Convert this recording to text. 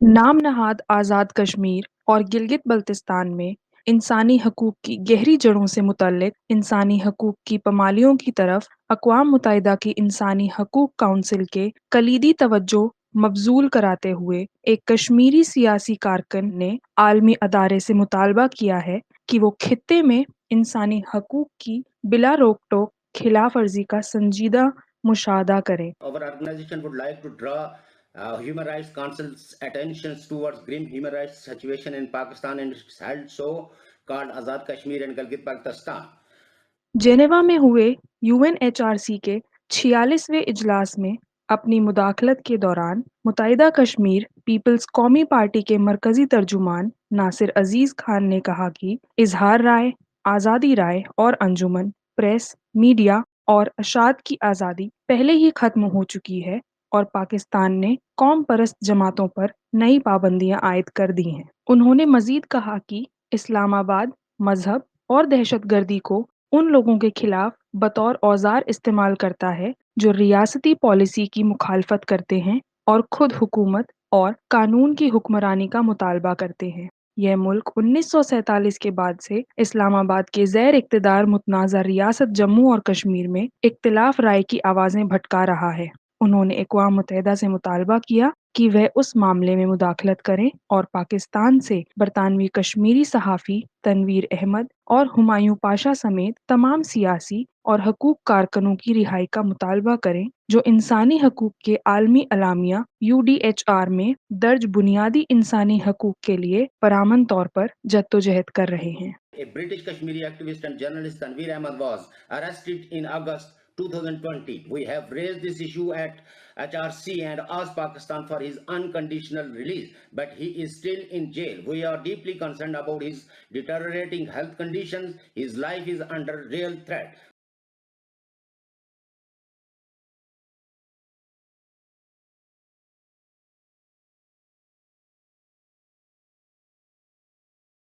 नाम नहाद आज़ाद कश्मीर और गिलगित बल्तिस्तान में इंसानी हकूक़ की गहरी जड़ों से मुतल्लिक़ इंसानी हकूक़ की पामालियों की तरफ़ अक़वाम मुत्तहिदा की इंसानी हकूक़ काउंसिल के कलीदी तवज्जो मबज़ूल कराते हुए एक कश्मीरी सियासी कारकुन ने आलमी अदारे से मुतालबा किया है कि वो खित्ते में इंसानी हकूक़ की बिला रोक-टोक खिलाफ़वर्ज़ी का संजीदा मुशाह करें। Uh, Human Rights Council's attention towards grim human rights situation in Pakistan and its held show called Azad Kashmir and Gilgit Baltistan. Geneva में हुए यूएनएचआरसी के 46वें इजलास में अपनी मुदाखलत के दौरान मुत्तहिदा कश्मीर पीपल्स कौमी पार्टी के मरकजी तर्जुमान नासिर अज़ीज़ खान ने कहा कि इजहार राय, आज़ादी राय और अंजुमन, प्रेस, मीडिया और अशात की आज़ादी पहले ही खत्म हो चुकी है और पाकिस्तान ने कौम परस्त जमातों पर नई पाबंदियाँ आयद कर दी हैं। उन्होंने मजीद कहा कि इस्लामाबाद, मज़हब और दहशतगर्दी को उन लोगों के खिलाफ बतौर औज़ार इस्तेमाल करता है जो रियासती पॉलिसी की मुखालफत करते हैं और खुद हुकूमत और कानून की हुक्मरानी का मुतालबा करते हैं यह मुल्क 1947 के बाद से इस्लामाबाद के ज़ैर इक़्तिदार मुतनाज़ा रियासत जम्मू और कश्मीर में इख्तिलाफ राय की आवाज़ें भटका रहा है उन्होंने अक़वाम मुत्तहिदा से मुतालबा किया कि वह उस मामले में मुदाखलत करें और पाकिस्तान से बरतानवी कश्मीरी सहाफ़ी तनवीर अहमद और हुमायूं पाशा समेत तमाम सियासी और हकूक़ कारकनों की रिहाई का मुतालबा करें, जो इंसानी हकूक़ के आलमी अलामिया यूडीएचआर में दर्ज बुनियादी इंसानी हकूक़ के लिए परामन तौर पर जद्दोजहद कर रहे हैं। British Kashmiri activist and journalist Tanveer Ahmad was arrested in August 2020. We have raised this issue at HRC and asked Pakistan for his unconditional release, but he is still in jail. We are deeply concerned about his deteriorating health conditions. His life is under real threat.